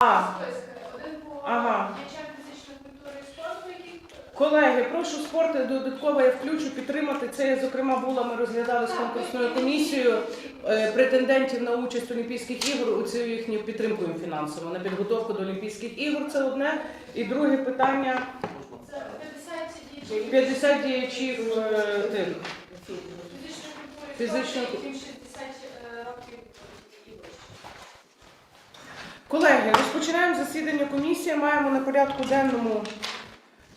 А. Один по Ага. діячам фізичної культури і спорту, який колеги, прошу спорт додатково я включу підтримати. Це я, зокрема була. Ми розглядали з конкурсною комісією е, претендентів на участь в Олімпійських ігор. У цю їхню підтримку їм фінансово на підготовку до Олімпійських ігор. Це одне. І друге питання це 50 діячів 50 діячів е, тих. фізичної культури і спорту, яким 60 років і вище. Колеги, розпочинаємо засідання комісії. Маємо на порядку денному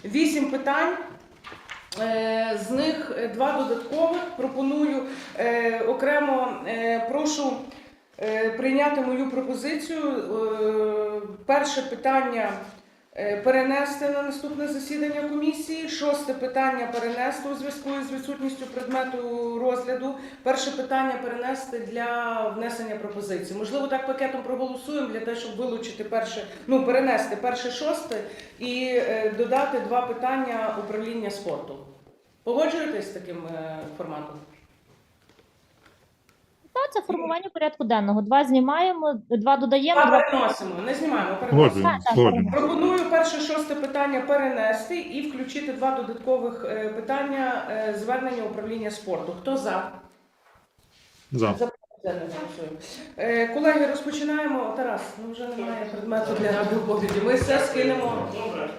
вісім питань. Е, З них е, два додаткових. Пропоную е, окремо прошу прийняти мою пропозицію. Перше питання перенести на наступне засідання комісії. Шосте питання перенести у зв'язку із відсутністю предмету розгляду. Перше питання перенести для внесення пропозицій. Можливо, так пакетом проголосуємо для того, щоб вилучити перше, ну перенести перше шосте і е, додати два питання управління спорту. Погоджуєтесь з таким е, форматом? Та це формування порядку денного. Два знімаємо, два додаємо, Два два переносимо, не знімаємо, переносимо. Згоден, Так, згоден. Пропоную перше шосте питання перенести і включити два додаткових е, питання е, звернення управління спорту. Хто за? За. За не голосуємо. Е, Колеги, розпочинаємо. Тарас, ну вже немає предмету для доповіді. Ми все скинемо.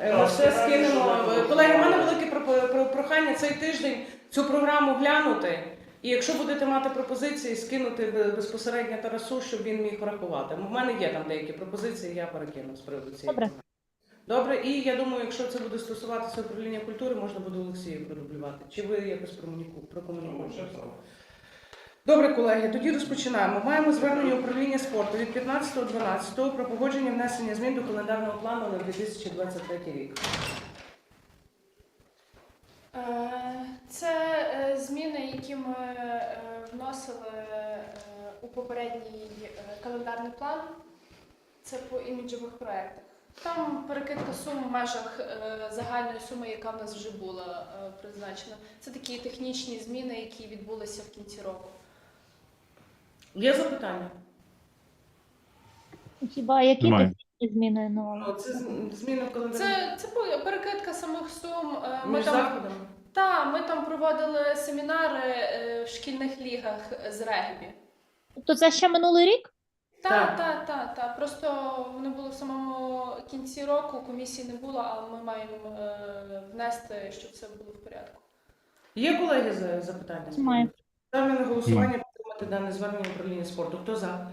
е, Ми все скинемо. Колеги, в мене велике про- про- прохання цей тиждень цю програму глянути. І якщо будете мати пропозиції, скинути безпосередньо Тарасу, щоб він міг врахувати. У мене є там деякі пропозиції, я перекину з приводу цієї. Добре. Добре, і я думаю, якщо це буде стосуватися управління культури, можна буде Олексію продублювати. Чи ви якось прокомунікуєте? Добре, колеги, тоді розпочинаємо. Маємо звернення управління спорту від 15.12 про погодження внесення змін до календарного плану на 2023 рік. Е, Це е, зміни, які ми е, вносили у попередній календарний план. Це по іміджових проєктах. Там перекидка сум в межах загальної суми, яка в нас вже була призначена. Це такі технічні зміни, які відбулися в кінці року. Є запитання? Хіба які Немає. Ну, це з- зміни в календарі Це, це по- перекидка самих сум. Е, Ми між там, заходами. та, ми там проводили семінари е, в шкільних лігах з регбі. тобто це ще минулий рік? Так, Так. так, так, так. Просто воно було в самому кінці року, комісії не було, а ми маємо е, внести, щоб все було в порядку. Є колеги за- запитання? Немає. Ставлю на голосування підтримати дане звернення управління спорту. Хто за?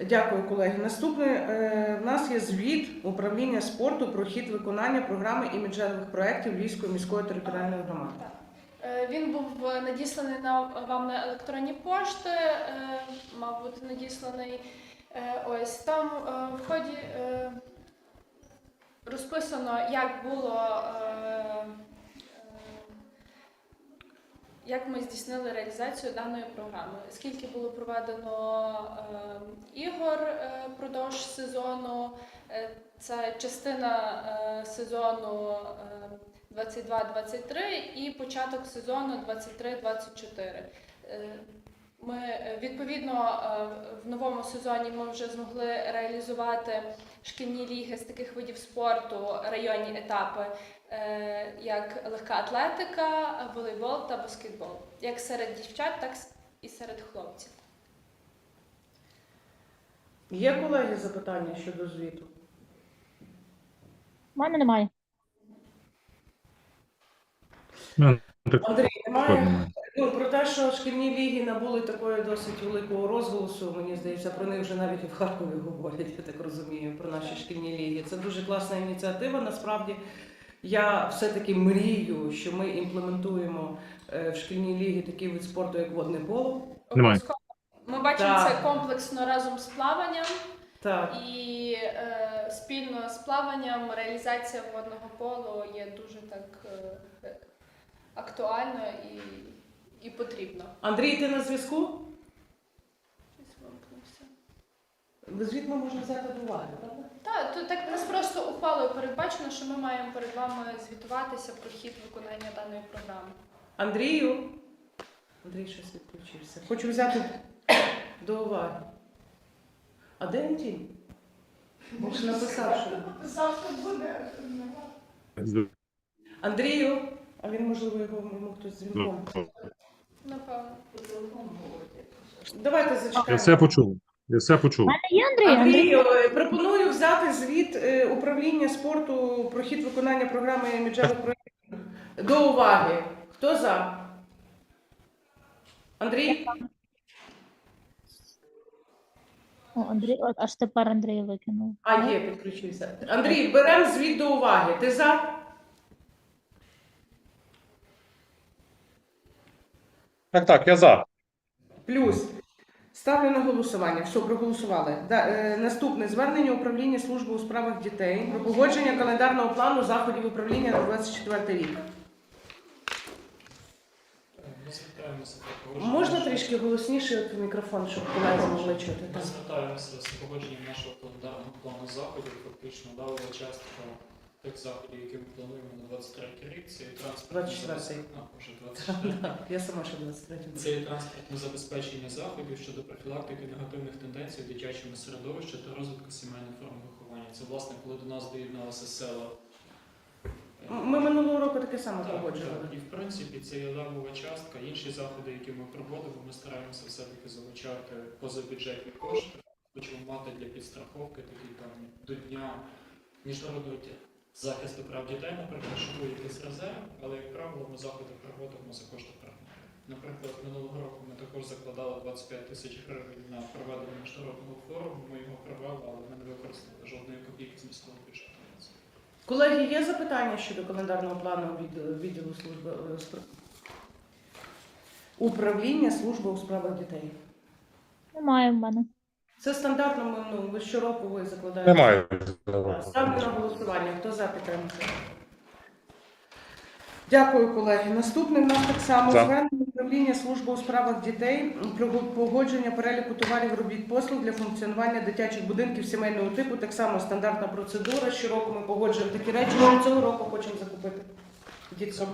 Дякую, колеги. Наступне е, в нас є звіт управління спорту про хід виконання програми іміджевих проєктів Львівської міської територіальної громади. Е, Він був е, надісланий на вам на електронні пошти, мав бути надісланий. Ось там в ході розписано, як було. е, е, Як ми здійснили реалізацію даної програми? Скільки було проведено е, ігор е, впродовж сезону? Е, це частина е, сезону е, 22-23 і початок сезону 23-24. Ми е, відповідно е, в новому сезоні ми вже змогли реалізувати шкільні ліги з таких видів спорту, районні етапи, е, як легка атлетика, волейбол та баскетбол, як серед дівчат, так і серед хлопців. Є колеги запитання щодо звіту? У мене немає. Андрій, немає? Ну, про те, що шкільні ліги набули такої досить великого розголосу, мені здається, про них вже навіть і в Харкові говорять, я так розумію, про наші шкільні ліги. Це дуже класна ініціатива. Насправді я все-таки мрію, що ми імплементуємо е, в шкільні ліги такий вид спорту, як водне поло. Немає. Ми бачимо Так. це комплексно разом з плаванням. Так. І е, спільно з плаванням реалізація водного полу є дуже так е, актуальна і, і потрібна. Андрій, ти на зв'язку? Щось вимкнувся. Звіт ми можемо взяти до уваги, правда? Так, то так нас просто ухвалою передбачено, що ми маємо перед вами звітуватися про хід виконання даної програми. Андрію. Андрій щось відключився. Хочу взяти до уваги. А де Антін? Бо ж написав, що. Завтра буде. Андрію, а він, можливо, його йому хтось дзвінком. Напевно. Давайте Я все почув. Я все почув. Є Андрій? Андрій? Андрію, е, пропоную взяти звіт е, управління спорту про хід виконання програми іміджевих проєктів до уваги. Хто за? Андрій? О, Андрій, от аж тепер Андрій викинув. А, є, підключився. Андрій, беремо звіт до уваги. Ти за? Так, так, я за. Плюс. Ставлю на голосування. Все, проголосували. Да, е, наступне звернення управління служби у справах дітей про погодження календарного плану заходів управління на 24 рік. Ми звертаємося до погодження. Можна трішки голосніше от в мікрофон, щоб колеги могли чути? Ми Так. звертаємося з погодженням нашого календарного плану заходів. Фактично дали частка тих заходів, які ми плануємо на 23 рік. Це і транспортне 24-й. забез- А, вже 24. Я сама ще 23 Це і транспортне забезпечення заходів щодо профілактики негативних тенденцій у дитячому середовищі та розвитку сімейних форм виховання. Це власне, коли до нас доєдналися села. Ми минулого року таке саме погоджували. так. І в принципі це є левова частка. Інші заходи, які ми проводимо, ми стараємося все-таки залучати позабюджетні кошти. Хочемо мати для підстраховки такі там до дня міжнародного дня захисту прав дітей, наприклад, був якийсь резерв, але як правило ми заходи проводимо за кошти партнерів. Наприклад, минулого року ми також закладали 25 тисяч гривень на проведення міжнародного форуму. Ми його провели, але ми не використали жодної копійки з міського бюджету. Колеги, є запитання щодо календарного плану відділу, відділу служби е, спр- управління служби у справах дітей? Немає в мене. Це стандартно, ми, ну, ви щороку ви закладаєте. Немає. Ставлю на голосування. Хто за підтримку? Дякую, колеги. Наступне в нас так само За. звернення управління служби у справах дітей про погодження переліку товарів робіт послуг для функціонування дитячих будинків сімейного типу. Так само стандартна процедура. Щороку ми погоджуємо такі речі. Що цього року хочемо закупити діткам.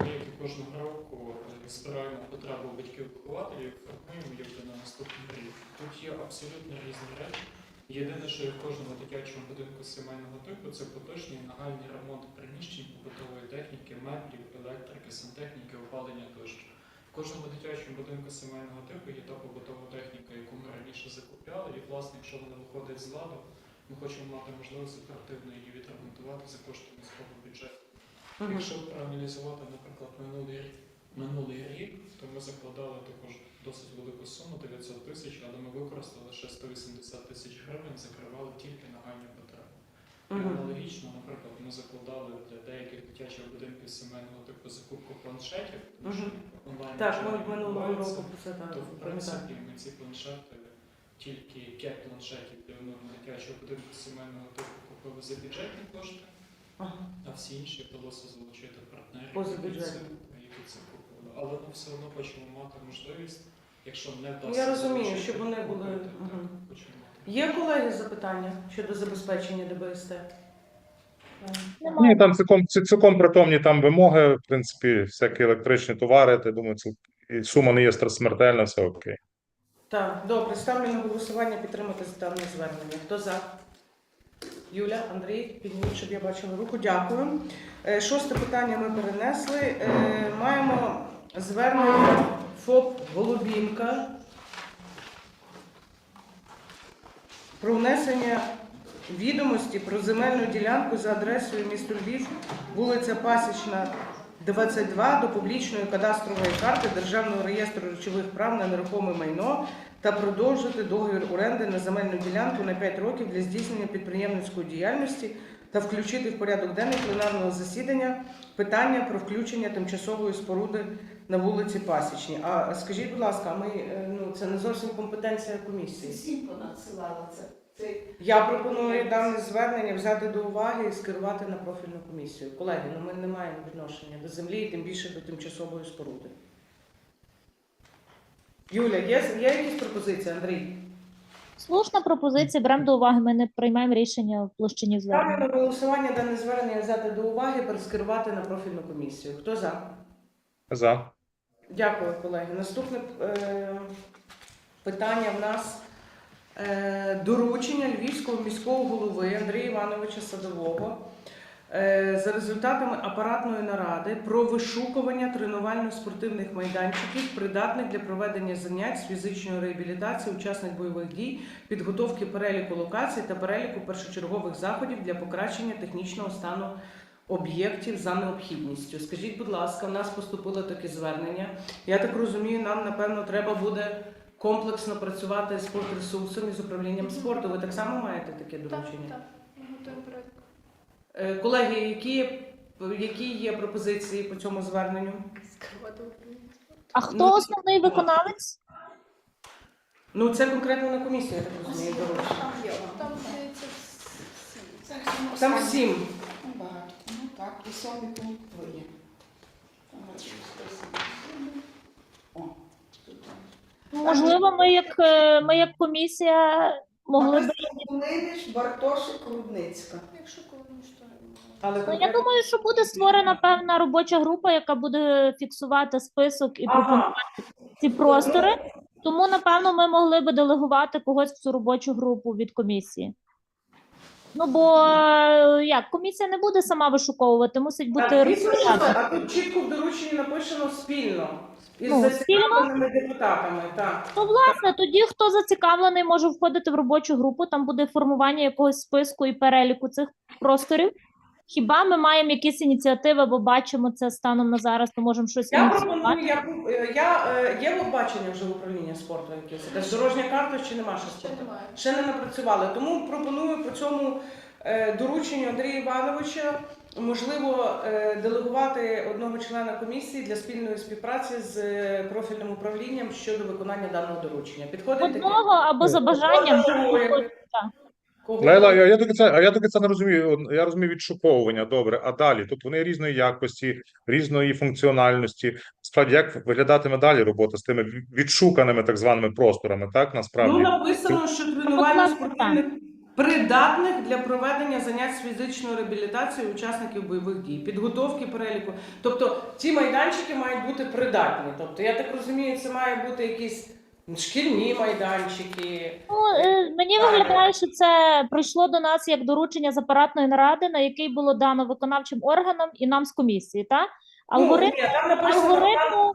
Ми, кожного року, збираємо потребу батьків-вихователів, формуємо їх на наступний рік. Тут є абсолютно різні речі. Єдине, що є в кожному дитячому будинку сімейного типу, це поточний нагальний ремонт приміщень, побутової техніки, меблів, електрики, сантехніки, опалення тощо. В кожному дитячому будинку сімейного типу є та побутова техніка, яку ми раніше закупляли, і власне, якщо вона виходить з ладу, ми хочемо мати можливість оперативно її відремонтувати за кошти міського бюджету. Якщо проаналізувати, наприклад, минулий рік, минулий рік, то ми закладали також досить велику суму 900 тисяч, але ми використали ще 180 тисяч гривень, закривали тільки нагальні потреби. І Аналогічно, наприклад, ми закладали для деяких дитячих будинків сімейного типу закупку планшетів, тому що онлайн Так, ми минулого року про це так, То в принципі ми ці планшети, тільки 5 планшетів для одного дитячого будинку сімейного типу купили за бюджетні кошти. Ага. А всі інші вдалося залучити партнерів, Поза які бюджетом. це- які це купили. Але ми все одно хочемо мати можливість, якщо не Ну, вдасться я розумію, щоб вони були. Є колеги запитання щодо забезпечення ДБСТ? Ні, там цілком, ці- цілком притомні там вимоги, в принципі, всякі електричні товари, я думаю, це і сума не є смертельна, все окей. Так, добре, ставлю на голосування підтримати дане звернення. Хто за? Юля, Андрій, підніміть, щоб я бачила руку. Дякую. Е, Шосте питання ми перенесли. Е, Маємо звернення ФОП Голубінка про внесення відомості про земельну ділянку за адресою місто Львів, вулиця Пасічна, 22 до публічної кадастрової карти Державного реєстру речових прав на нерухоме майно та продовжити договір оренди на земельну ділянку на 5 років для здійснення підприємницької діяльності та включити в порядок денний пленарного засідання питання про включення тимчасової споруди на вулиці Пасічній. А скажіть, будь ласка, ми е, ну це не зовсім компетенція комісії. Всім понадсилала це. Це Я пропоную дане звернення взяти до уваги і скерувати на профільну комісію. Колеги, ну ми не маємо відношення до землі, і тим більше до тимчасової споруди. Юля, є, є якісь пропозиції, Андрій? Слушна пропозиція, беремо до уваги. Ми не приймаємо рішення в площині Ставлю звернення. на голосування дане звернення взяти до уваги перескерувати на профільну комісію. Хто за? За. Дякую, колеги. Наступне е, питання в нас е, доручення Львівського міського голови Андрія Івановича Садового за результатами апаратної наради про вишукування тренувально-спортивних майданчиків, придатних для проведення занять з фізичної реабілітації учасників бойових дій, підготовки переліку локацій та переліку першочергових заходів для покращення технічного стану об'єктів за необхідністю. Скажіть, будь ласка, в нас поступило таке звернення. Я так розумію, нам напевно треба буде комплексно працювати з спортресурсом і з управлінням спорту. Ви так само маєте таке доручення? так. Е, Колеги, які, які є пропозиції по цьому зверненню? А хто Ну, основний виконавець? Ну, це конкретно на комісію, я так розумію, доручення. Там є. Там здається всі. Це саме Там останнє. сім. Ну, багато. Ну так, і сьомий пункт. О, тут. Можливо, ми як е, ми як комісія могли б. Кулинич, Бартошик, Рудницька. Якщо Але Ну, я конкретно- думаю, що буде створена певна робоча група, яка буде фіксувати список і Ага. пропонувати ці простори. Тому, напевно, ми могли би делегувати когось в цю робочу групу від комісії. Ну, бо е, як комісія не буде сама вишуковувати, мусить бути Так, звісно, що розпорядок. так. А тут чітко в дорученні написано спільно. Із Ну, зацікавленими депутатами. Так. Ну, власне, тоді хто зацікавлений, може входити в робочу групу, там буде формування якогось списку і переліку цих просторів. Хіба ми маємо якісь ініціативи, бо бачимо це станом на зараз, то можемо щось Я пропоную, я, е, я, е, є бачення вже в управління спорту якесь? Якась дорожня карта чи нема ще ще немає. Ще не напрацювали. Тому пропоную по цьому е, дорученню Андрія Івановича можливо е, делегувати одного члена комісії для спільної співпраці з е, профільним управлінням щодо виконання даного доручення. Підходить таке? Або за бажанням. Кого? Лейла, я, я таки це, а я таки це не розумію. Я розумію відшуковування, добре. А далі? Тобто вони різної якості, різної функціональності. Справді, як виглядатиме далі робота з тими відшуканими так званими просторами, так насправді? Ну, написано, що тренувально спортивних придатних для проведення занять з фізичної реабілітації учасників бойових дій, підготовки переліку. Тобто ці майданчики мають бути придатні. Тобто, я так розумію, це має бути якісь шкільні майданчики. Ну, е, мені виглядає, що це прийшло до нас як доручення з апаратної наради, на який було дано виконавчим органам і нам з комісії. Та? Алгоритм, Ну, ні, там написано, алгоритму,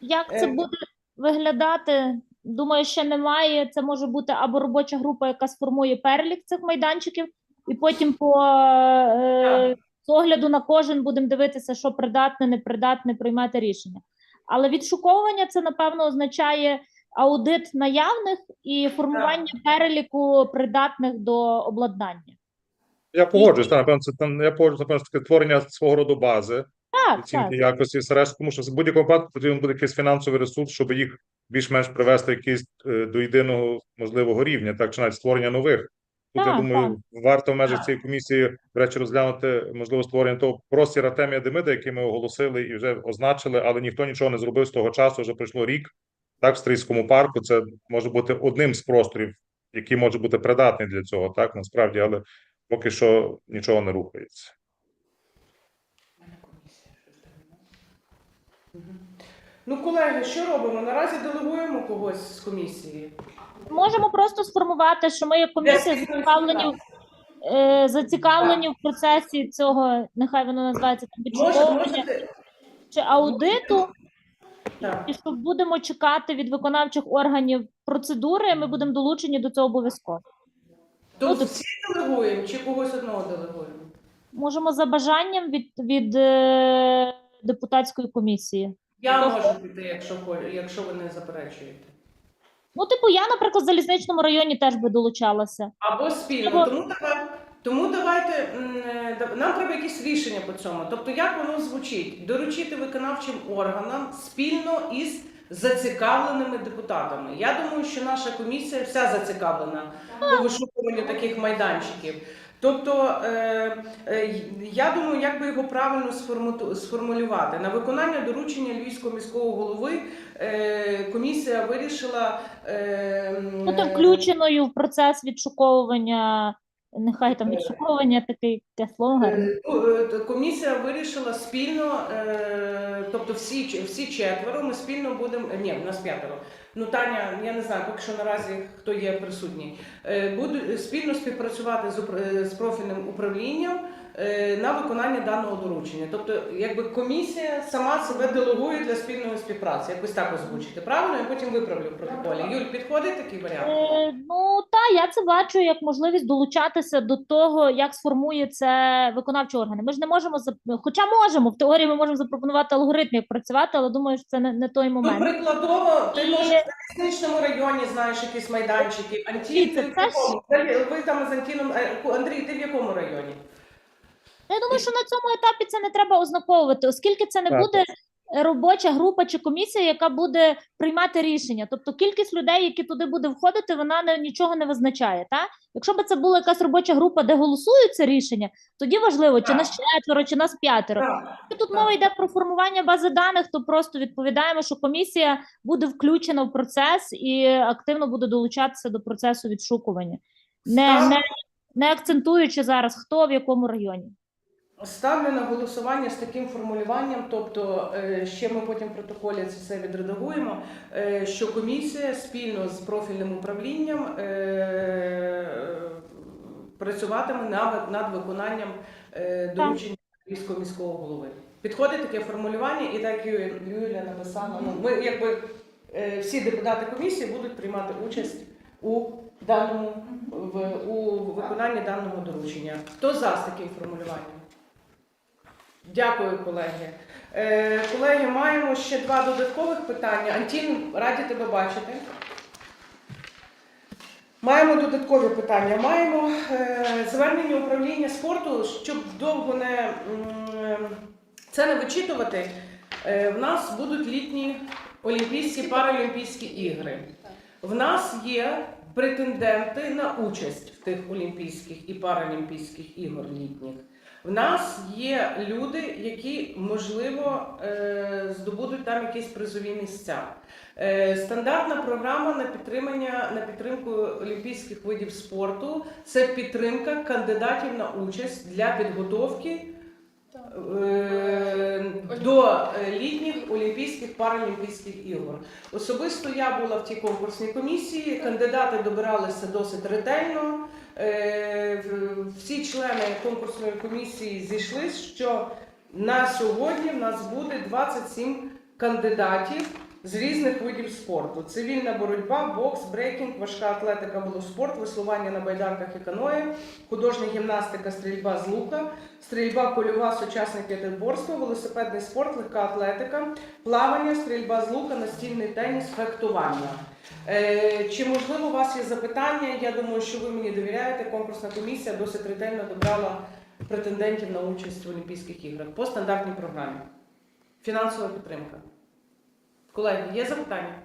як це Е, буде виглядати, думаю, ще немає. Це може бути або робоча група, яка сформує перелік цих майданчиків, і потім по е, з огляду на кожен будемо дивитися, що придатне, непридатне, приймати рішення. Але відшуковування це, напевно, означає аудит наявних і формування переліку придатних до обладнання. Я погоджуюсь, та, напевно, це там я погоджуюсь, напевно, таке творення свого роду бази. Так, оцінки так. якості СРС, тому що в будь-якому випадку потрібен буде якийсь фінансовий ресурс, щоб їх більш-менш привести якийсь е, до єдиного можливого рівня, так чи навіть створення нових. Тут я Так, думаю, варто в межах цієї комісії, до речі, розглянути можливо створення того простір Артемія Демида, який ми оголосили і вже означили, але ніхто нічого не зробив з того часу. Вже пройшло рік. Так, в Стрийському парку це може бути одним з просторів, який може бути придатний для цього, так насправді, але поки що нічого не рухається. Ну, колеги, що робимо? Наразі делегуємо когось з комісії. Можемо просто сформувати, що ми як комісія зацікавлені, в- е, зацікавлені в процесі цього, нехай воно називається там відшуковування чи аудиту, Так. і що будемо чекати від виконавчих органів процедури, ми будемо долучені до цього обов'язково. То Ну, всі делегуємо чи когось одного делегуємо? Можемо за бажанням від, від е, депутатської комісії. Я Хто можу піти, якщо якщо ви не заперечуєте. Ну, типу, я, наприклад, в залізничному районі теж би долучалася. Або спільно. Або- Тому давай, тому давайте е, нам треба якісь рішення по цьому. Тобто, як воно звучить? Доручити виконавчим органам спільно із зацікавленими депутатами. Я думаю, що наша комісія вся зацікавлена по вишукуванню таких майданчиків. Тобто, е, е, я думаю, як би його правильно сформу- сформулювати. На виконання доручення Львівського міського голови комісія вирішила. Ну, то включеною в процес відшуковування, нехай там відшуковування такий гарне. Е, ну, е, Комісія вирішила спільно, е, тобто всі, всі четверо, ми спільно будемо, ні, в нас п'ятеро. Ну, Таня, я не знаю, поки що наразі хто є присутній. Е, Буду спільно співпрацювати з, е, з профільним управлінням е, на виконання даного доручення. Тобто, якби комісія сама себе делегує для спільної співпраці. Якось так озвучити. Правильно? Я потім виправлю в протоколі. Юль, підходить такий варіант? Е, ну та я це бачу як можливість долучатися до того, як сформується виконавчі органи. Ми ж не можемо хоча можемо в теорії, ми можемо запропонувати алгоритм, як працювати, але думаю, що це не, не той Ну, момент. прикладово, ти І- можеш в залізничному районі знаєш якісь майданчики. Антій, ти Це в якому? Ви там з Антіном. е, Андрій, ти в якому районі? Я думаю, що на цьому етапі це не треба ознаковувати, оскільки це не Так. буде робоча група чи комісія, яка буде приймати рішення. Тобто кількість людей, які туди буде входити, вона не, нічого не визначає. Та? Якщо б це була якась робоча група, де голосуються рішення, тоді важливо, чи нас четверо, чи нас п'ятеро. Якщо тут мова йде про формування бази даних, то просто відповідаємо, що комісія буде включена в процес і активно буде долучатися до процесу відшукування, не, не, не акцентуючи зараз, хто в якому районі. Ставлю на голосування з таким формулюванням, тобто е, ще ми потім в протоколі це все відредагуємо, е, що комісія спільно з профільним управлінням е, працюватиме на- над виконанням доручень Львівського міського голови. Підходить таке формулювання, і так Юля написала. Ну, ми якби всі депутати комісії будуть приймати участь у даному в, у виконанні даного доручення. Хто за з таким формулюванням? Дякую, колеги. Е, колеги, маємо ще два додаткових питання. Антін, раді тебе бачити. Маємо додаткові питання. Маємо е, звернення управління спорту, щоб довго не м, це не вичитувати. Е, в нас будуть літні Олімпійські паралімпійські ігри. В нас є претенденти на участь в тих Олімпійських і Паралімпійських ігор літніх. В нас є люди, які можливо е, здобудуть там якісь призові місця. Е, Стандартна програма на підтримання на підтримку олімпійських видів спорту це підтримка кандидатів на участь для підготовки е, до літніх Олімпійських Паралімпійських ігор. Особисто я була в тій конкурсній комісії. Кандидати добиралися досить ретельно. Всі члени конкурсної комісії зійшли, що на сьогодні в нас буде 27 кандидатів з різних видів спорту: цивільна боротьба, бокс, брейкінг, важка атлетика, велоспорт, веслування на байдарках і каної, художня гімнастика, стрільба з лука, стрільба кольова, сучасне п'ятиборство, велосипедний спорт, легка атлетика, плавання, стрільба з лука, настільний теніс, фехтування. Е, Чи можливо у вас є запитання? Я думаю, що ви мені довіряєте. Конкурсна комісія досить ретельно добрала претендентів на участь в Олімпійських іграх по стандартній програмі. Фінансова підтримка. Колеги, є запитання?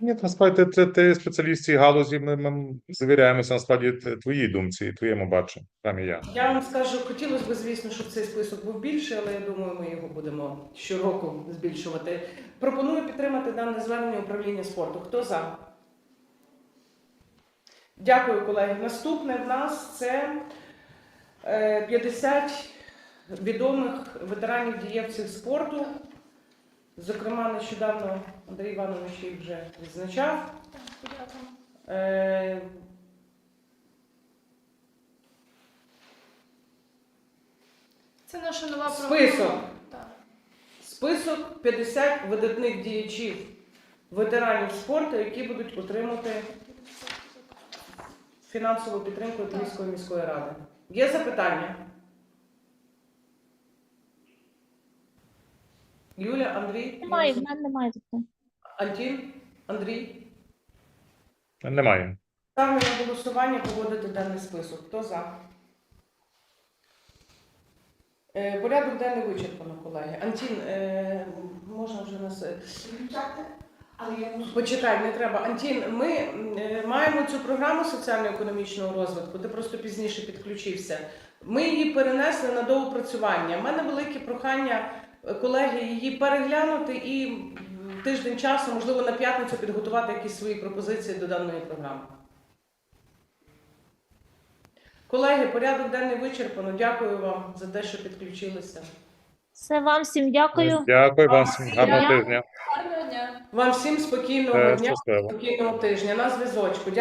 Ні, насправді ти, ти, спеціаліст цієї галузі, ми, ми завіряємося насправді твоїй думці і твоєму баченню, там і я. Я вам скажу, хотілося б, звісно, щоб цей список був більший, але я думаю, ми його будемо щороку збільшувати. Пропоную підтримати дане звернення управління спорту. Хто за? Дякую, колеги. Наступне в нас це е, 50 відомих ветеранів дієвців спорту. Зокрема, нещодавно Андрій Іванович їх вже відзначав. Е, Це наша нова Список. програма. Так. Список 50 видатних діячів, ветеранів спорту, які будуть отримати фінансову підтримку Львівської міської ради. Є запитання? Юля, Андрій, Немає, в мене немає запитань. Антін, Андрій. Немає. Ставлю на голосування погодити даний список. Хто за? Е, порядок денний вичерпано, колеги. Антін, е, можна вже нас. Але я можу. Почекай, не треба. Антін, ми е, маємо цю програму соціально-економічного розвитку, ти просто пізніше підключився. Ми її перенесли на доопрацювання. У мене велике прохання, колеги, її переглянути і тиждень часу, можливо, на п'ятницю підготувати якісь свої пропозиції до даної програми. Колеги, порядок денний вичерпано. Дякую вам за те, що підключилися. Все вам всім дякую. Дякую вам всім. Гарного тижня. Гарного дня. Вам всім спокійного дня, щасливо. спокійного тижня. На зв'язочку. Дякую.